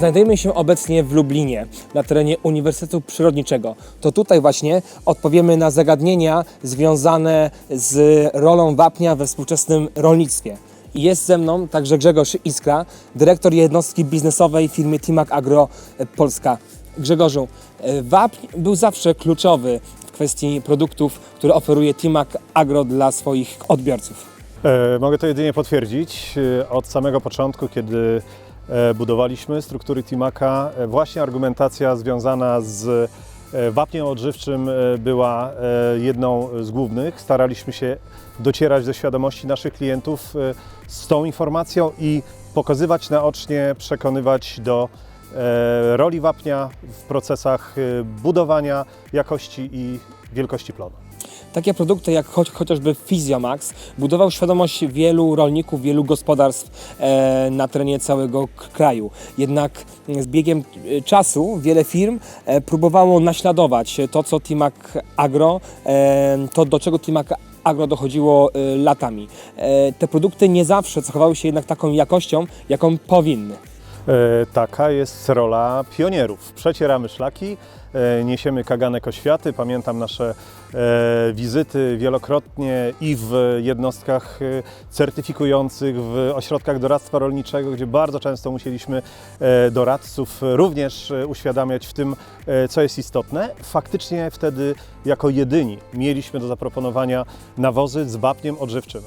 Znajdujemy się obecnie w Lublinie, na terenie Uniwersytetu Przyrodniczego. To tutaj właśnie odpowiemy na zagadnienia związane z rolą wapnia we współczesnym rolnictwie. Jest ze mną także Grzegorz Iskra, dyrektor jednostki biznesowej firmy Timac Agro Polska. Grzegorzu, e, wapń był zawsze kluczowy w kwestii produktów, które oferuje Timac Agro dla swoich odbiorców. E, Mogę to jedynie potwierdzić. E, Od samego początku, kiedy e, budowaliśmy struktury Timaka, e, właśnie argumentacja związana z e, wapniem odżywczym e, była e, jedną z głównych. Staraliśmy się docierać do świadomości naszych klientów e, z tą informacją i pokazywać naocznie, przekonywać do e, roli wapnia w procesach e, budowania jakości i wielkości plonu. Takie produkty jak choć, chociażby Physiomax budował świadomość wielu rolników, wielu gospodarstw e, na terenie całego kraju. Jednak z biegiem e, czasu wiele firm e, próbowało naśladować to, co Timac Agro, e, to do czego Timac Agro dochodziło e, latami. E, te produkty nie zawsze cechowały się jednak taką jakością, jaką powinny. E, Taka jest rola pionierów. Przecieramy szlaki, e, niesiemy kaganek oświaty. Pamiętam nasze e, wizyty wielokrotnie i w jednostkach certyfikujących, w ośrodkach doradztwa rolniczego, gdzie bardzo często musieliśmy doradców również uświadamiać w tym, co jest istotne. Faktycznie wtedy jako jedyni mieliśmy do zaproponowania nawozy z wapniem odżywczym.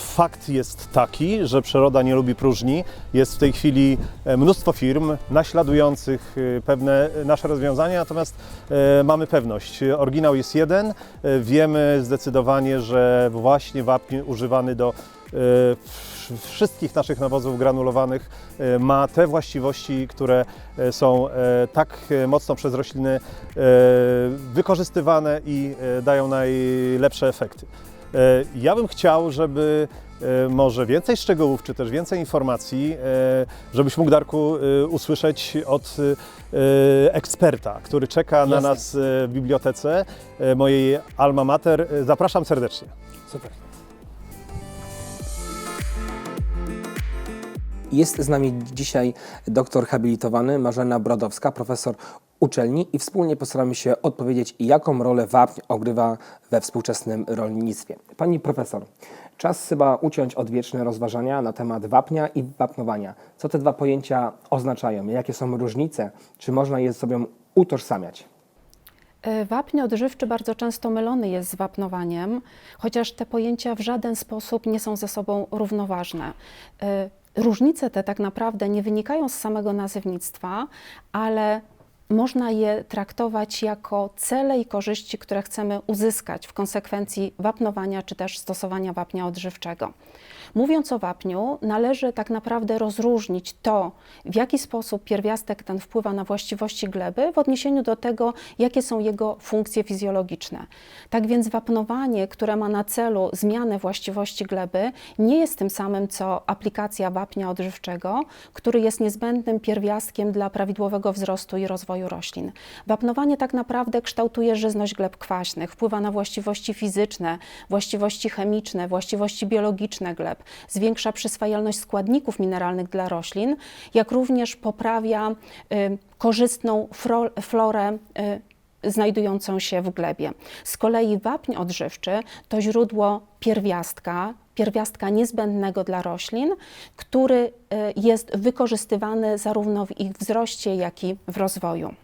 Fakt jest taki, że przyroda nie lubi próżni. Jest w tej chwili e, mnóstwo firm naśladujących e, pewne nasze rozwiązania, natomiast e, mamy pewność. Oryginał jest jeden. Wiemy zdecydowanie, że właśnie wapń używany do wsz- wszystkich naszych nawozów granulowanych ma te właściwości, które są tak mocno przez rośliny wykorzystywane i dają najlepsze efekty. E, Ja bym chciał, żeby e, może więcej szczegółów, czy też więcej informacji, e, żebyś mógł, Darku, usłyszeć od eksperta, który czeka na Jasne. nas e, w bibliotece mojej Alma Mater. Zapraszam serdecznie. Super. Jest z nami dzisiaj doktor habilitowany Marzena Brodowska, profesor uczelni i wspólnie postaramy się odpowiedzieć, jaką rolę wapń ogrywa we współczesnym rolnictwie. Pani profesor, czas chyba uciąć odwieczne rozważania na temat wapnia i wapnowania. Co te dwa pojęcia oznaczają? Jakie są różnice? Czy można je sobą utożsamiać? E, Wapń odżywczy bardzo często mylony jest z wapnowaniem, chociaż te pojęcia w żaden sposób nie są ze sobą równoważne. Różnice te tak naprawdę nie wynikają z samego nazewnictwa, ale można je traktować jako cele i korzyści, które chcemy uzyskać w konsekwencji wapnowania czy też stosowania wapnia odżywczego. Mówiąc o wapniu, należy tak naprawdę rozróżnić to, w jaki sposób pierwiastek ten wpływa na właściwości gleby w odniesieniu do tego, jakie są jego funkcje fizjologiczne. Tak więc wapnowanie, które ma na celu zmianę właściwości gleby, nie jest tym samym co aplikacja wapnia odżywczego, który jest niezbędnym pierwiastkiem dla prawidłowego wzrostu i rozwoju roślin. Wapnowanie tak naprawdę kształtuje żyzność gleb kwaśnych, wpływa na właściwości fizyczne, właściwości chemiczne, właściwości biologiczne gleb, zwiększa przyswajalność składników mineralnych dla roślin, jak również poprawia y, korzystną florę y, znajdującą się w glebie. Z kolei wapń odżywczy to źródło pierwiastka, pierwiastka niezbędnego dla roślin, który y, jest wykorzystywany zarówno w ich wzroście, jak i w rozwoju.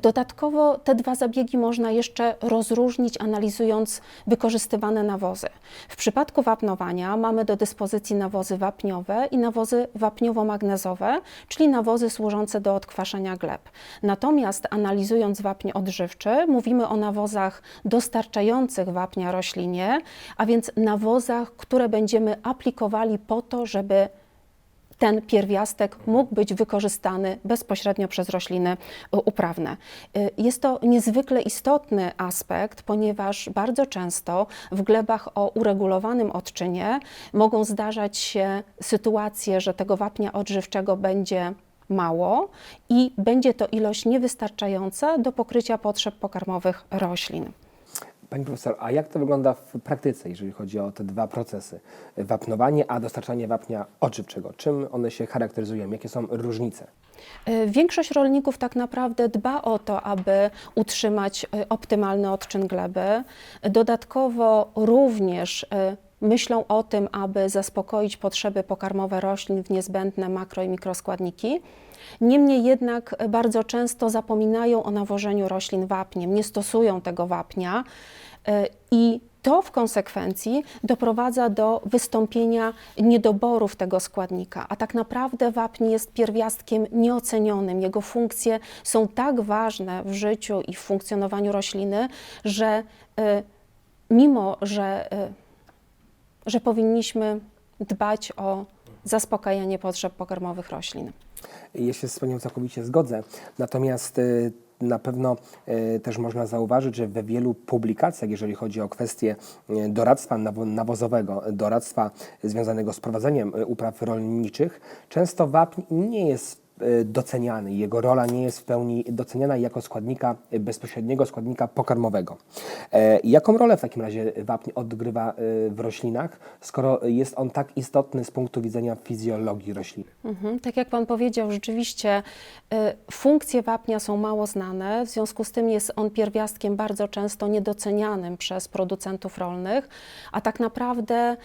Dodatkowo te dwa zabiegi można jeszcze rozróżnić, analizując wykorzystywane nawozy. W przypadku wapnowania mamy do dyspozycji nawozy wapniowe i nawozy wapniowo-magnezowe, czyli nawozy służące do odkwaszenia gleb. Natomiast analizując wapń odżywczy, mówimy o nawozach dostarczających wapnia roślinie, a więc nawozach, które będziemy aplikowali po to, żeby ten pierwiastek mógł być wykorzystany bezpośrednio przez rośliny y, uprawne. Y, Jest to niezwykle istotny aspekt, ponieważ bardzo często w glebach o uregulowanym odczynie mogą zdarzać się sytuacje, że tego wapnia odżywczego będzie mało i będzie to ilość niewystarczająca do pokrycia potrzeb pokarmowych roślin. Pani profesor, a jak to wygląda w praktyce, jeżeli chodzi o te dwa procesy? Wapnowanie, a dostarczanie wapnia odżywczego. Czym one się charakteryzują? Jakie są różnice? Y, Większość rolników tak naprawdę dba o to, aby utrzymać y, optymalny odczyn gleby. Dodatkowo również y, myślą o tym, aby zaspokoić potrzeby pokarmowe roślin w niezbędne makro i mikroskładniki. Niemniej jednak bardzo często zapominają o nawożeniu roślin wapniem, nie stosują tego wapnia y, i to w konsekwencji doprowadza do wystąpienia niedoborów tego składnika, a tak naprawdę wapń jest pierwiastkiem nieocenionym. Jego funkcje są tak ważne w życiu i w funkcjonowaniu rośliny, że y, mimo, że, y, że powinniśmy dbać o zaspokajanie potrzeb pokarmowych roślin. Ja się z Panią całkowicie zgodzę. Natomiast y, na pewno y, też można zauważyć, że we wielu publikacjach, jeżeli chodzi o kwestie y, doradztwa nawo- nawozowego, doradztwa związanego z prowadzeniem upraw rolniczych, często wapń nie jest doceniany, jego rola nie jest w pełni doceniana jako składnika, y, bezpośredniego składnika pokarmowego. E, Jaką rolę w takim razie wapń odgrywa w roślinach, skoro jest on tak istotny z punktu widzenia fizjologii rośliny? Mhm. Tak jak Pan powiedział, rzeczywiście funkcje wapnia są mało znane, w związku z tym jest on pierwiastkiem bardzo często niedocenianym przez producentów rolnych, a tak naprawdę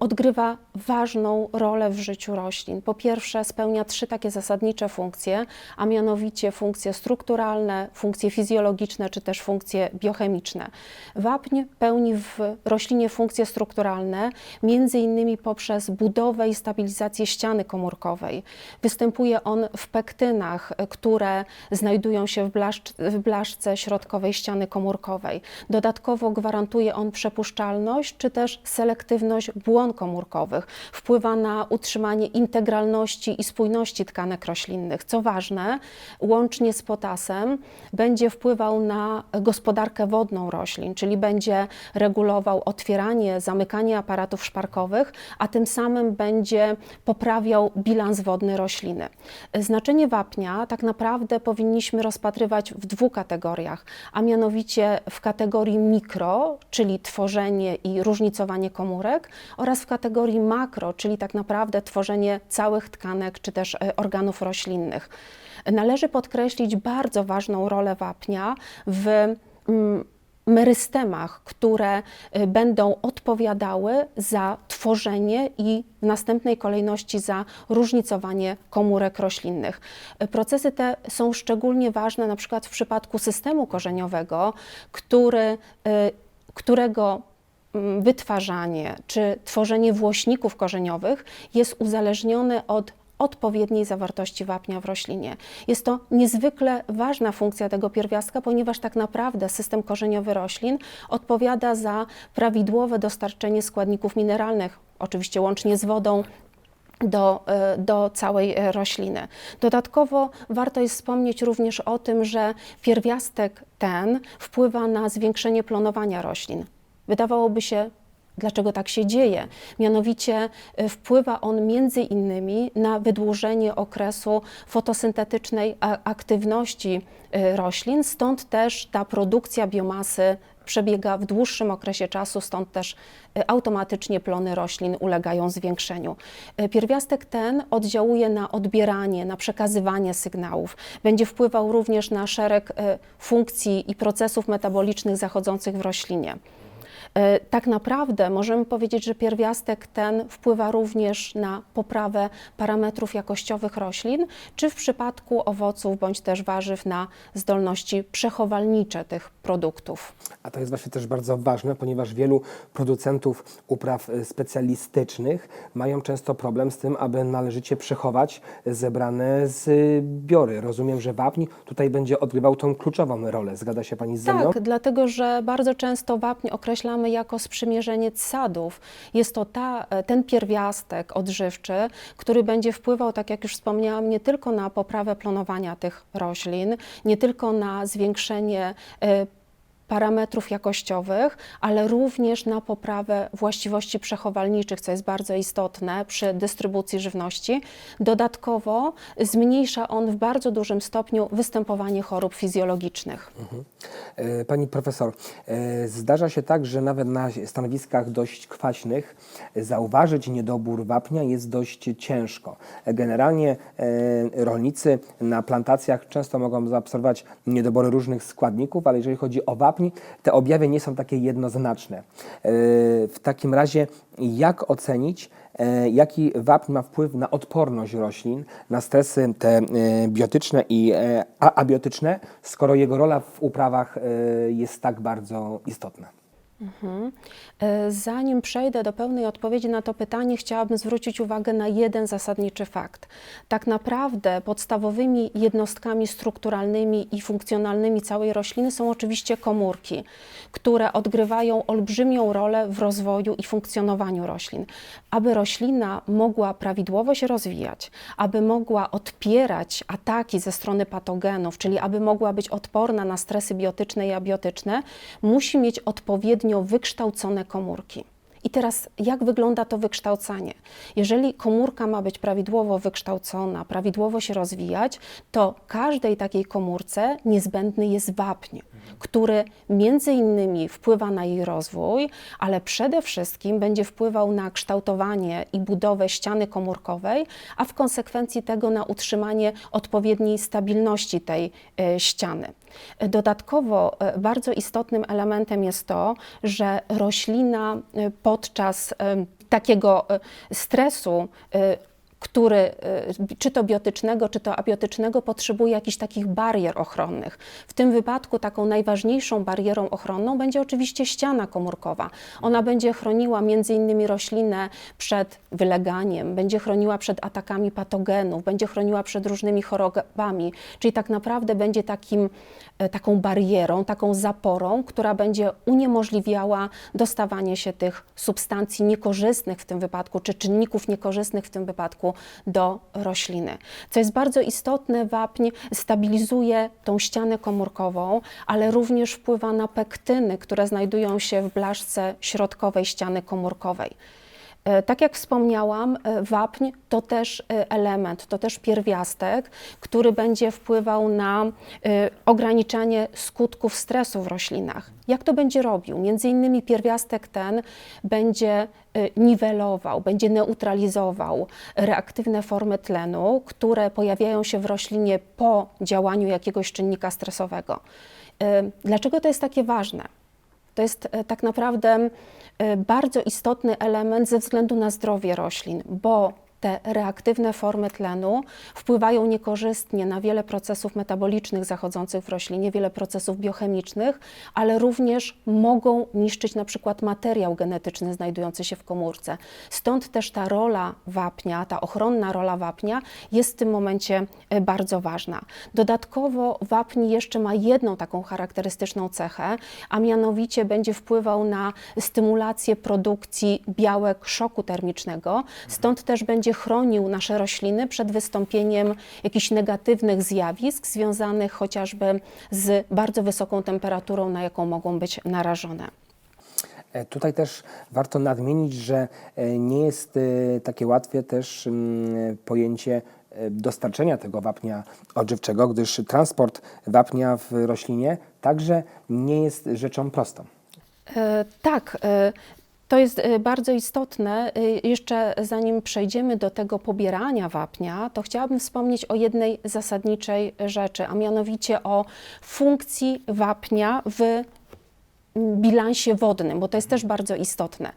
odgrywa ważną rolę w życiu roślin. Po pierwsze, spełnia trzy takie zasadnicze funkcje, a mianowicie funkcje strukturalne, funkcje fizjologiczne czy też funkcje biochemiczne. Wapń pełni w roślinie funkcje strukturalne, między innymi poprzez budowę i stabilizację ściany komórkowej. Występuje on w pektynach, które znajdują się w, blaszcz, w blaszce środkowej ściany komórkowej. Dodatkowo gwarantuje on przepuszczalność czy też selektywność błon komórkowych. Wpływa na utrzymanie integralności i spójności tkanek roślinnych. Co ważne, łącznie z potasem będzie wpływał na gospodarkę wodną roślin, czyli będzie regulował otwieranie, zamykanie aparatów szparkowych, a tym samym będzie poprawiał bilans wodny rośliny. Znaczenie wapnia tak naprawdę powinniśmy rozpatrywać w dwóch kategoriach, a mianowicie w kategorii mikro, czyli tworzenie i różnicowanie komórek, oraz w kategorii makro, czyli tak naprawdę tworzenie całych tkanek czy też e, organów roślinnych. Należy podkreślić bardzo ważną rolę wapnia w mm, merystemach, które y, będą odpowiadały za tworzenie i w następnej kolejności za różnicowanie komórek roślinnych. Procesy te są szczególnie ważne na przykład w przypadku systemu korzeniowego, który, y, którego mm, wytwarzanie czy tworzenie włośników korzeniowych jest uzależnione od odpowiedniej zawartości wapnia w roślinie. Jest to niezwykle ważna funkcja tego pierwiastka, ponieważ tak naprawdę system korzeniowy roślin odpowiada za prawidłowe dostarczenie składników mineralnych, oczywiście łącznie z wodą, do, e, do całej e, rośliny. Dodatkowo warto jest wspomnieć również o tym, że pierwiastek ten wpływa na zwiększenie planowania roślin. Wydawałoby się, dlaczego tak się dzieje. Mianowicie e, wpływa on między innymi na wydłużenie okresu fotosyntetycznej aktywności e, roślin, stąd też ta produkcja biomasy przebiega w dłuższym okresie czasu, stąd też e, automatycznie plony roślin ulegają zwiększeniu. Pierwiastek ten oddziałuje na odbieranie, na przekazywanie sygnałów. Będzie wpływał również na szereg funkcji i procesów metabolicznych zachodzących w roślinie. E, Tak naprawdę możemy powiedzieć, że pierwiastek ten wpływa również na poprawę parametrów jakościowych roślin, czy w przypadku owoców bądź też warzyw na zdolności przechowalnicze tych produktów. A to jest właśnie też bardzo ważne, ponieważ wielu producentów upraw y, specjalistycznych mają często problem z tym, aby należycie przechować zebrane z y, biory. Rozumiem, że wapń tutaj będzie odgrywał tą kluczową rolę. Zgadza się Pani ze mną? Tak, dlatego że bardzo często wapń określamy jako sprzymierzeniec sadów. Jest to ta, ten pierwiastek odżywczy, który będzie wpływał, tak jak już wspomniałam, nie tylko na poprawę planowania tych roślin, nie tylko na zwiększenie e, parametrów jakościowych, ale również na poprawę właściwości przechowalniczych, co jest bardzo istotne przy dystrybucji żywności. Dodatkowo zmniejsza on w bardzo dużym stopniu występowanie chorób fizjologicznych. E, Pani profesor, e, zdarza się tak, że nawet na stanowiskach dość kwaśnych zauważyć niedobór wapnia jest dość ciężko. Generalnie e, rolnicy na plantacjach często mogą zaobserwować niedobory różnych składników, ale jeżeli chodzi o wapń, te objawy nie są takie jednoznaczne. E, W takim razie jak ocenić, e, jaki wapń ma wpływ na odporność roślin, na stresy te e, biotyczne i abiotyczne, skoro jego rola w uprawach jest tak bardzo istotna? E, Zanim przejdę do pełnej odpowiedzi na to pytanie, chciałabym zwrócić uwagę na jeden zasadniczy fakt. Tak naprawdę podstawowymi jednostkami strukturalnymi i funkcjonalnymi całej rośliny są oczywiście komórki, które odgrywają olbrzymią rolę w rozwoju i funkcjonowaniu roślin. Aby roślina mogła prawidłowo się rozwijać, aby mogła odpierać ataki ze strony patogenów, czyli aby mogła być odporna na stresy biotyczne i abiotyczne, musi mieć odpowiednio wykształcone komórki. I teraz, jak wygląda to wykształcanie? Jeżeli komórka ma być prawidłowo wykształcona, prawidłowo się rozwijać, to każdej takiej komórce niezbędny jest wapń, który między innymi wpływa na jej rozwój, ale przede wszystkim będzie wpływał na kształtowanie i budowę ściany komórkowej, a w konsekwencji tego na utrzymanie odpowiedniej stabilności tej e, ściany. Dodatkowo e, bardzo istotnym elementem jest to, że roślina e, podczas takiego stresu który e, czy to biotycznego, czy to abiotycznego potrzebuje jakichś takich barier ochronnych. W tym wypadku taką najważniejszą barierą ochronną będzie oczywiście ściana komórkowa. Ona będzie chroniła między innymi roślinę przed wyleganiem, będzie chroniła przed atakami patogenów, będzie chroniła przed różnymi chorobami, czyli tak naprawdę będzie takim, e, taką barierą, taką zaporą, która będzie uniemożliwiała dostawanie się tych substancji niekorzystnych w tym wypadku, czy czynników niekorzystnych w tym wypadku do rośliny. Co jest bardzo istotne, wapń stabilizuje tą ścianę komórkową, ale również wpływa na pektyny, które znajdują się w blaszce środkowej ściany komórkowej. E, Tak jak wspomniałam, e, wapń to też e, element, to też pierwiastek, który będzie wpływał na ograniczanie skutków stresu w roślinach. Jak to będzie robił? Między innymi pierwiastek ten będzie niwelował, będzie neutralizował reaktywne formy tlenu, które pojawiają się w roślinie po działaniu jakiegoś czynnika stresowego. Dlaczego to jest takie ważne? To jest e, tak naprawdę e, bardzo istotny element ze względu na zdrowie roślin, bo te reaktywne formy tlenu wpływają niekorzystnie na wiele procesów metabolicznych zachodzących w roślinie, wiele procesów biochemicznych, ale również mogą niszczyć na przykład materiał genetyczny znajdujący się w komórce. Stąd też ta rola wapnia, ta ochronna rola wapnia jest w tym momencie e, bardzo ważna. Dodatkowo wapń jeszcze ma jedną taką charakterystyczną cechę, a mianowicie będzie wpływał na stymulację produkcji białek szoku termicznego, stąd też będzie chronił nasze rośliny przed wystąpieniem jakichś negatywnych zjawisk związanych chociażby z bardzo wysoką temperaturą, na jaką mogą być narażone. E, Tutaj też warto nadmienić, że e, nie jest e, takie łatwe też mm, pojęcie dostarczenia tego wapnia odżywczego, gdyż transport wapnia w roślinie także nie jest rzeczą prostą. Tak, to jest e, bardzo istotne. E, Jeszcze zanim przejdziemy do tego pobierania wapnia, to chciałabym wspomnieć o jednej zasadniczej rzeczy, a mianowicie o funkcji wapnia w bilansie wodnym, bo to jest też bardzo istotne.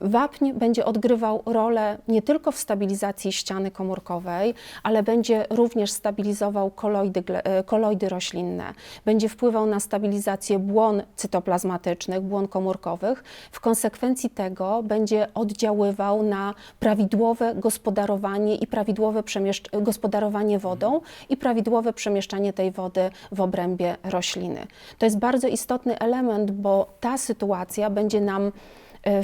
Wapń będzie odgrywał rolę nie tylko w stabilizacji ściany komórkowej, ale będzie również stabilizował koloidy, y, koloidy roślinne, będzie wpływał na stabilizację błon cytoplazmatycznych, błon komórkowych. W konsekwencji tego będzie oddziaływał na prawidłowe gospodarowanie i prawidłowe przemieszcz- gospodarowanie wodą i prawidłowe przemieszczanie tej wody w obrębie rośliny. To jest bardzo istotny element, bo ta sytuacja będzie nam e,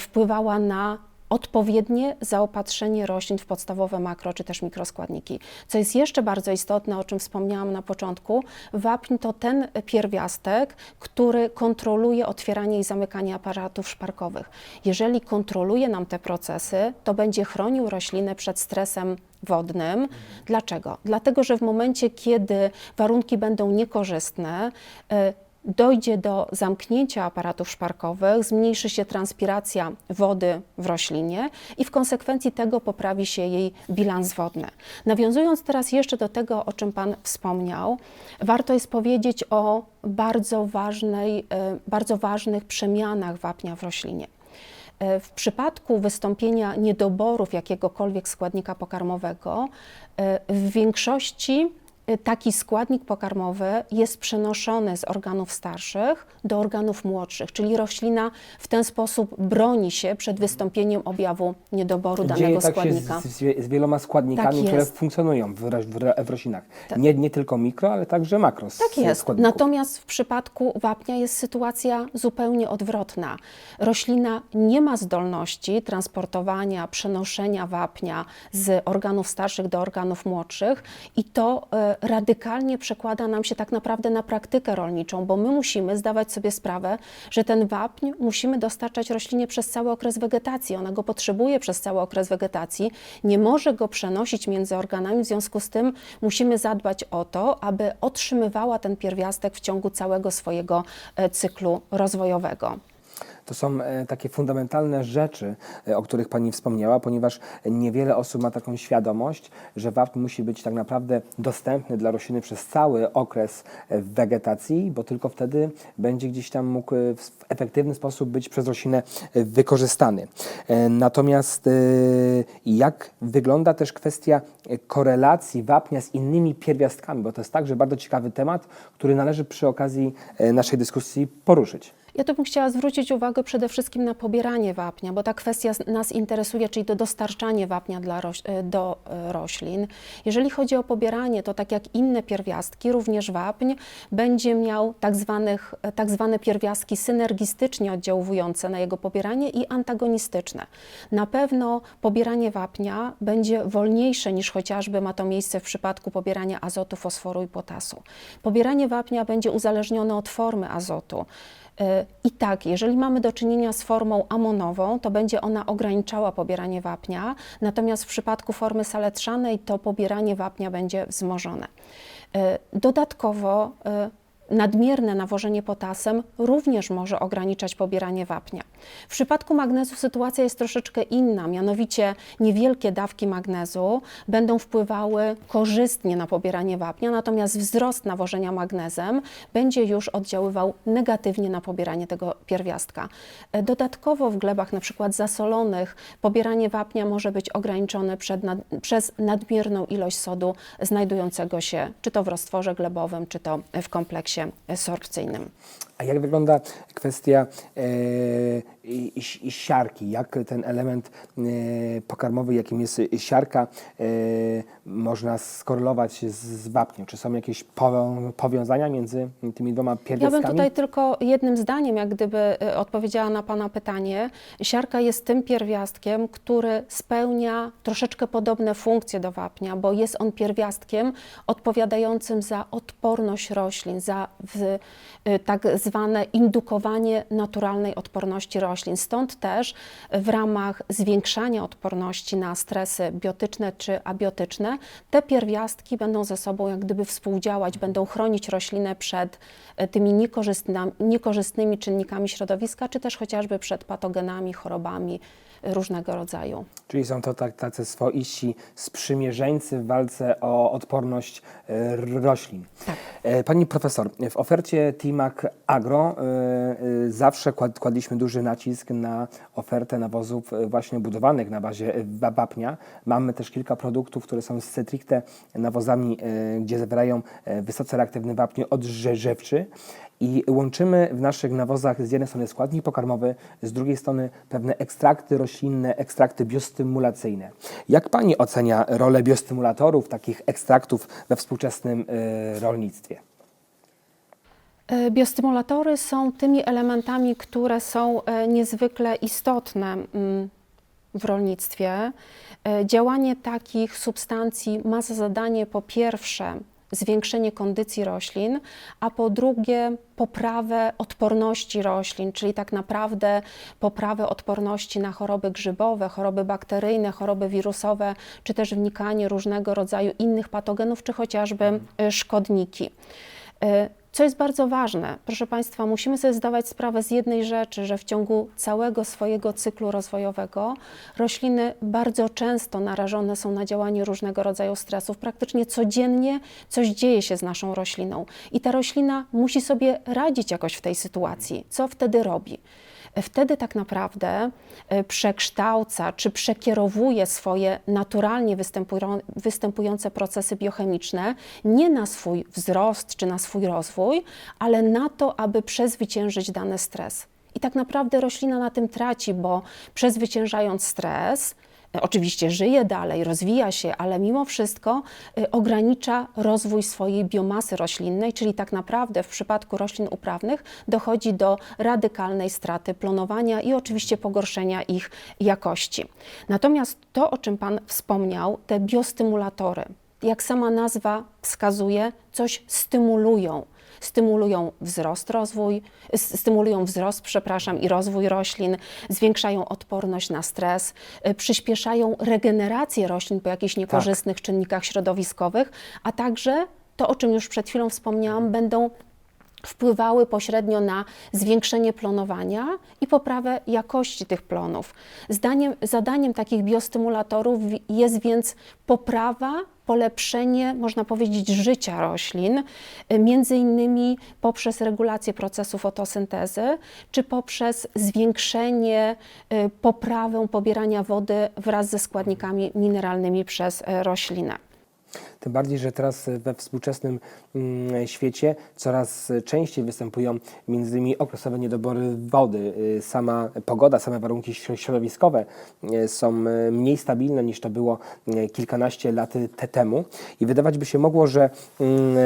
wpływała na odpowiednie zaopatrzenie roślin w podstawowe makro czy też mikroskładniki. Co jest jeszcze bardzo istotne, o czym wspomniałam na początku, wapń to ten pierwiastek, który kontroluje otwieranie i zamykanie aparatów szparkowych. Jeżeli kontroluje nam te procesy, to będzie chronił roślinę przed stresem wodnym. Dlaczego? Dlatego, że w momencie, kiedy warunki będą niekorzystne, e, dojdzie do zamknięcia aparatów szparkowych, zmniejszy się transpiracja wody w roślinie i w konsekwencji tego poprawi się jej bilans wodny. Nawiązując teraz jeszcze do tego, o czym Pan wspomniał, warto jest powiedzieć o bardzo, ważnej, e, bardzo ważnych przemianach wapnia w roślinie. E, W przypadku wystąpienia niedoborów jakiegokolwiek składnika pokarmowego, e, w większości taki składnik pokarmowy jest przenoszony z organów starszych do organów młodszych, czyli roślina w ten sposób broni się przed wystąpieniem objawu niedoboru Dzieje danego tak składnika. się z, z, wieloma składnikami, Tak które funkcjonują w, w, w roślinach. Tak. Nie, nie tylko mikro, ale także makro Tak jest. składników. Natomiast w przypadku wapnia jest sytuacja zupełnie odwrotna. Roślina nie ma zdolności transportowania, przenoszenia wapnia z organów starszych do organów młodszych i to e, radykalnie przekłada nam się tak naprawdę na praktykę rolniczą, bo my musimy zdawać sobie sprawę, że ten wapń musimy dostarczać roślinie przez cały okres wegetacji. Ona go potrzebuje przez cały okres wegetacji, nie może go przenosić między organami, w związku z tym musimy zadbać o to, aby otrzymywała ten pierwiastek w ciągu całego swojego e, cyklu rozwojowego. To są e, takie fundamentalne rzeczy, e, o których Pani wspomniała, ponieważ niewiele osób ma taką świadomość, że wapń musi być tak naprawdę dostępny dla rośliny przez cały okres e, wegetacji, bo tylko wtedy będzie gdzieś tam mógł w efektywny sposób być przez roślinę wykorzystany. Natomiast jak wygląda też kwestia korelacji wapnia z innymi pierwiastkami, bo to jest także bardzo ciekawy temat, który należy przy okazji naszej dyskusji poruszyć. Ja tu bym chciała zwrócić uwagę przede wszystkim na pobieranie wapnia, bo ta kwestia nas interesuje, czyli to dostarczanie wapnia dla roś, e, do e, roślin. Jeżeli chodzi o pobieranie, to tak jak inne pierwiastki, również wapń będzie miał tak, zwanych, e, tak zwane pierwiastki synergistycznie oddziałujące na jego pobieranie i antagonistyczne. Na pewno pobieranie wapnia będzie wolniejsze niż chociażby ma to miejsce w przypadku pobierania azotu, fosforu i potasu. Pobieranie wapnia będzie uzależnione od formy azotu. E, I tak, jeżeli mamy do czynienia z formą amonową, to będzie ona ograniczała pobieranie wapnia, natomiast w przypadku formy saletrzanej to pobieranie wapnia będzie wzmożone. E, Dodatkowo e, nadmierne nawożenie potasem również może ograniczać pobieranie wapnia. W przypadku magnezu sytuacja jest troszeczkę inna, mianowicie niewielkie dawki magnezu będą wpływały korzystnie na pobieranie wapnia, natomiast wzrost nawożenia magnezem będzie już oddziaływał negatywnie na pobieranie tego pierwiastka. E, Dodatkowo w glebach przykład zasolonych pobieranie wapnia może być ograniczone nad, przez nadmierną ilość sodu znajdującego się czy to w roztworze glebowym, czy to w kompleksie sorpcyjnym. A jak wygląda kwestia e, siarki? Jak ten element e, pokarmowy, jakim jest siarka, e, można skorelować z, wapniem? Czy są jakieś po, powiązania między tymi dwoma Ja pierwiastkami? bym tutaj tylko jednym zdaniem, jak gdyby e, odpowiedziała na Pana pytanie. Siarka jest tym pierwiastkiem, który spełnia troszeczkę podobne funkcje do wapnia, bo jest on pierwiastkiem odpowiadającym za odporność roślin, za w, tak zwane indukowanie naturalnej odporności roślin. Stąd też w ramach zwiększania odporności na stresy biotyczne czy abiotyczne, te pierwiastki będą ze sobą jak gdyby współdziałać, będą chronić roślinę przed e, tymi niekorzystna, niekorzystnymi czynnikami środowiska, czy też chociażby przed patogenami, chorobami różnego rodzaju. Czyli są to tak, tacy swoiści sprzymierzeńcy w walce o odporność e, roślin. Tak. E, Pani profesor, w ofercie TIMAC Agro e, zawsze kład, kładliśmy duży nacisk na ofertę nawozów właśnie budowanych na bazie wa- wapnia. Mamy też kilka produktów, które są stricte nawozami, gdzie zawierają wysoce reaktywny wapń odżywczy. I łączymy w naszych nawozach z jednej strony składnik pokarmowy, z drugiej strony pewne ekstrakty roślinne, ekstrakty biostymulacyjne. Jak Pani ocenia rolę biostymulatorów, takich ekstraktów we współczesnym e, rolnictwie? E, Biostymulatory są tymi elementami, które są e, niezwykle istotne. mm, w rolnictwie. Działanie takich substancji ma za zadanie po pierwsze zwiększenie kondycji roślin, a po drugie poprawę odporności roślin, czyli tak naprawdę poprawę odporności na choroby grzybowe, choroby bakteryjne, choroby wirusowe, czy też wnikanie różnego rodzaju innych patogenów, czy chociażby e, szkodniki. Co jest bardzo ważne, proszę Państwa, musimy sobie zdawać sprawę z jednej rzeczy, że w ciągu całego swojego cyklu rozwojowego rośliny bardzo często narażone są na działanie różnego rodzaju stresów. Praktycznie codziennie coś dzieje się z naszą rośliną i ta roślina musi sobie radzić jakoś w tej sytuacji. Co wtedy robi? Wtedy tak naprawdę e, przekształca czy przekierowuje swoje naturalnie występują- występujące procesy biochemiczne nie na swój wzrost czy na swój rozwój, ale na to, aby przezwyciężyć dany stres. I tak naprawdę roślina na tym traci, bo przezwyciężając stres, Oczywiście żyje dalej, rozwija się, ale mimo wszystko y, ogranicza rozwój swojej biomasy roślinnej, czyli tak naprawdę w przypadku roślin uprawnych dochodzi do radykalnej straty plonowania i oczywiście pogorszenia ich jakości. Natomiast to, o czym Pan wspomniał, te biostymulatory, jak sama nazwa wskazuje, coś stymulują stymulują wzrost, rozwój, stymulują wzrost, przepraszam, i rozwój roślin, zwiększają odporność na stres, y, przyspieszają regenerację roślin po jakichś niekorzystnych czynnikach środowiskowych, a także to, o czym już przed chwilą wspomniałam, będą wpływały pośrednio na zwiększenie plonowania i poprawę jakości tych plonów. Zdaniem, zadaniem takich biostymulatorów jest więc poprawa, polepszenie, można powiedzieć, życia roślin, y, między innymi poprzez regulację procesu fotosyntezy, czy poprzez zwiększenie, y, poprawę pobierania wody wraz ze składnikami mineralnymi przez y, roślinę. Tym bardziej, że teraz we współczesnym mm, świecie coraz częściej występują między innymi okresowe niedobory wody. Y, Sama pogoda, same warunki śro- środowiskowe y, są y, mniej stabilne niż to było kilkanaście lat te- temu i wydawać by się mogło, że mm,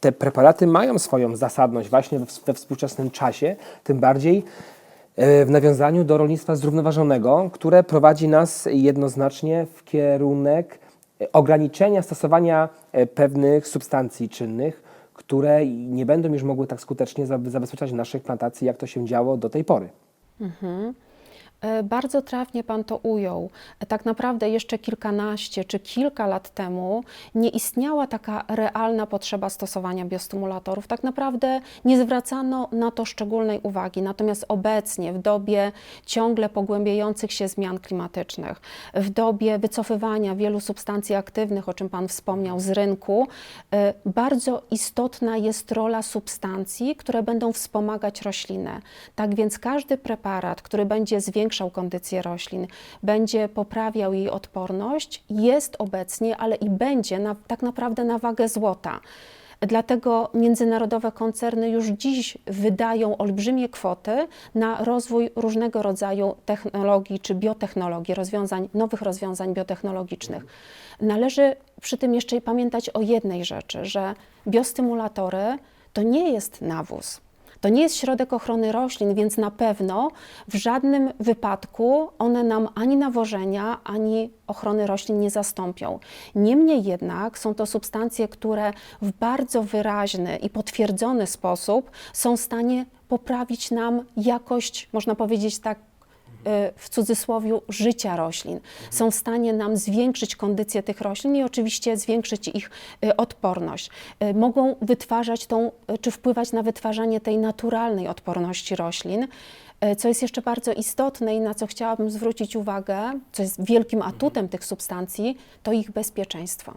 te preparaty mają swoją zasadność właśnie we, współczesnym czasie, tym bardziej w nawiązaniu do rolnictwa zrównoważonego, które prowadzi nas jednoznacznie w kierunek ograniczenia stosowania e, pewnych substancji czynnych, które nie będą już mogły tak skutecznie za- zabezpieczać naszych plantacji, jak to się działo do tej pory. E, Bardzo trafnie Pan to ujął. E, Tak naprawdę jeszcze kilkanaście czy kilka lat temu nie istniała taka realna potrzeba stosowania biostymulatorów. Tak naprawdę nie zwracano na to szczególnej uwagi. Natomiast obecnie, w dobie ciągle pogłębiających się zmian klimatycznych, w dobie wycofywania wielu substancji aktywnych, o czym Pan wspomniał, z rynku, e, bardzo istotna jest rola substancji, które będą wspomagać roślinę. Tak więc każdy preparat, który będzie zwiększał kondycję roślin, będzie poprawiał jej odporność, jest obecnie, ale i będzie na, tak naprawdę na wagę złota. Dlatego międzynarodowe koncerny już dziś wydają olbrzymie kwoty na rozwój różnego rodzaju technologii czy biotechnologii, rozwiązań, nowych rozwiązań biotechnologicznych. Należy przy tym jeszcze pamiętać o jednej rzeczy, że biostymulatory to nie jest nawóz. To nie jest środek ochrony roślin, więc na pewno w żadnym wypadku one nam ani nawożenia, ani ochrony roślin nie zastąpią. Niemniej jednak są to substancje, które w bardzo wyraźny i potwierdzony sposób są w stanie poprawić nam jakość, można powiedzieć tak, w cudzysłowie życia roślin. Są w stanie nam zwiększyć kondycję tych roślin i oczywiście zwiększyć ich y, odporność. Y, Mogą wytwarzać tą, y, czy wpływać na wytwarzanie tej naturalnej odporności roślin. Y, Co jest jeszcze bardzo istotne i na co chciałabym zwrócić uwagę, co jest wielkim atutem tych substancji, to ich bezpieczeństwo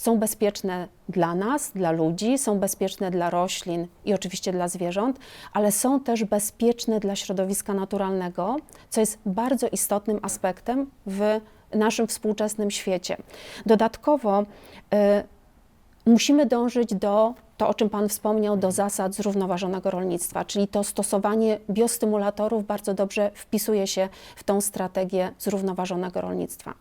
są bezpieczne dla nas, dla ludzi, są bezpieczne dla roślin i oczywiście dla zwierząt, ale są też bezpieczne dla środowiska naturalnego, co jest bardzo istotnym aspektem w naszym współczesnym świecie. Dodatkowo y, musimy dążyć do to, o czym Pan wspomniał, do zasad zrównoważonego rolnictwa, czyli to stosowanie biostymulatorów bardzo dobrze wpisuje się w tą strategię zrównoważonego rolnictwa.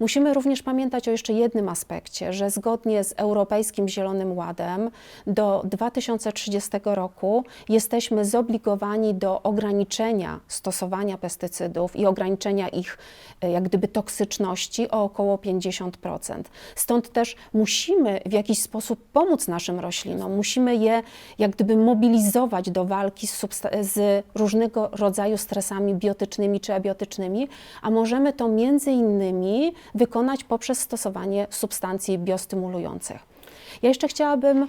Musimy również pamiętać o jeszcze jednym aspekcie, że zgodnie z Europejskim Zielonym Ładem do 2030 roku jesteśmy zobligowani do ograniczenia stosowania pestycydów i ograniczenia ich e, jak gdyby toksyczności o około 50%. Stąd też musimy w jakiś sposób pomóc naszym roślinom, musimy je jak gdyby mobilizować do walki z, z różnego rodzaju stresami biotycznymi czy abiotycznymi, a możemy to między innymi wykonać poprzez stosowanie substancji biostymulujących. Ja jeszcze chciałabym y,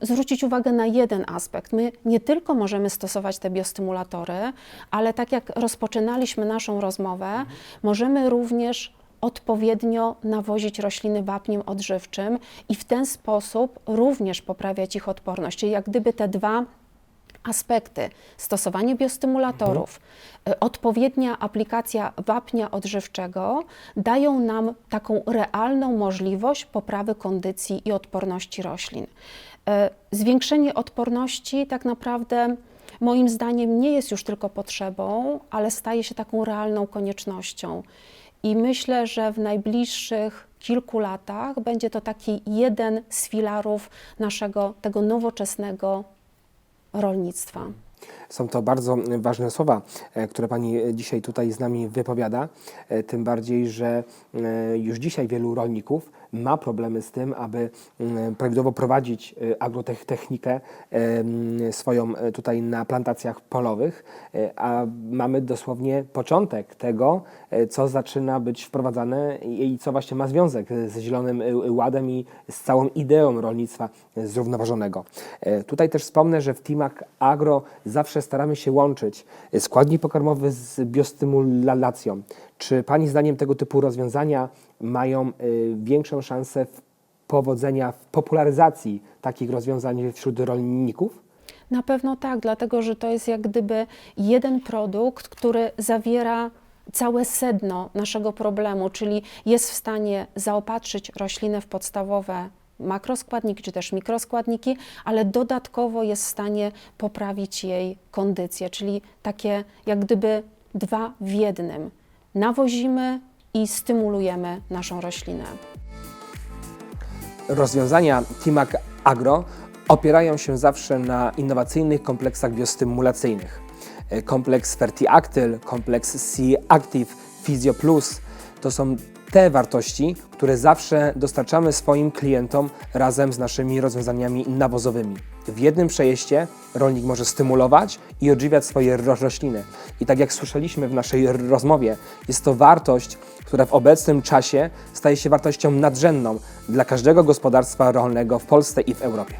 zwrócić uwagę na jeden aspekt. My nie tylko możemy stosować te biostymulatory, ale tak jak rozpoczynaliśmy naszą rozmowę, możemy również odpowiednio nawozić rośliny wapniem odżywczym i w ten sposób również poprawiać ich odporność. Czyli jak gdyby te dwa aspekty stosowanie biostymulatorów, y, odpowiednia aplikacja wapnia odżywczego dają nam taką realną możliwość poprawy kondycji i odporności roślin. Y, Zwiększenie odporności tak naprawdę moim zdaniem nie jest już tylko potrzebą, ale staje się taką realną koniecznością. I myślę, że w najbliższych kilku latach będzie to taki jeden z filarów naszego tego nowoczesnego rolnictwa. Są to bardzo ważne słowa, e, które Pani dzisiaj tutaj z nami wypowiada. E, Tym bardziej, że e, już dzisiaj wielu rolników ma problemy z tym, aby mm, prawidłowo prowadzić e, agrotechnikę swoją e, tutaj na plantacjach polowych, e, a mamy dosłownie początek tego, e, co zaczyna być wprowadzane i co właśnie ma związek ze Zielonym e, Ładem i z całą ideą rolnictwa zrównoważonego. Tutaj też wspomnę, że w Teamach Agro zawsze staramy się łączyć składnik pokarmowy z biostymulacją. Czy Pani zdaniem tego typu rozwiązania mają e, większą szansę powodzenia w popularyzacji takich rozwiązań wśród rolników? Na pewno tak, dlatego że to jest jak gdyby jeden produkt, który zawiera całe sedno naszego problemu, czyli jest w stanie zaopatrzyć roślinę w podstawowe makroskładniki czy też mikroskładniki, ale dodatkowo jest w stanie poprawić jej kondycję, czyli takie jak gdyby dwa w jednym. Nawozimy i stymulujemy naszą roślinę. Rozwiązania Timac Agro opierają się zawsze na innowacyjnych kompleksach biostymulacyjnych. Kompleks FertiActyl, kompleks C-Active, Physio Plus to są te wartości, które zawsze dostarczamy swoim klientom razem z naszymi rozwiązaniami nawozowymi. W jednym przejeździe rolnik może stymulować i odżywiać swoje ro- rośliny. I tak jak słyszeliśmy w naszej rozmowie, jest to wartość, która w obecnym czasie staje się wartością nadrzędną dla każdego gospodarstwa rolnego w Polsce i w Europie.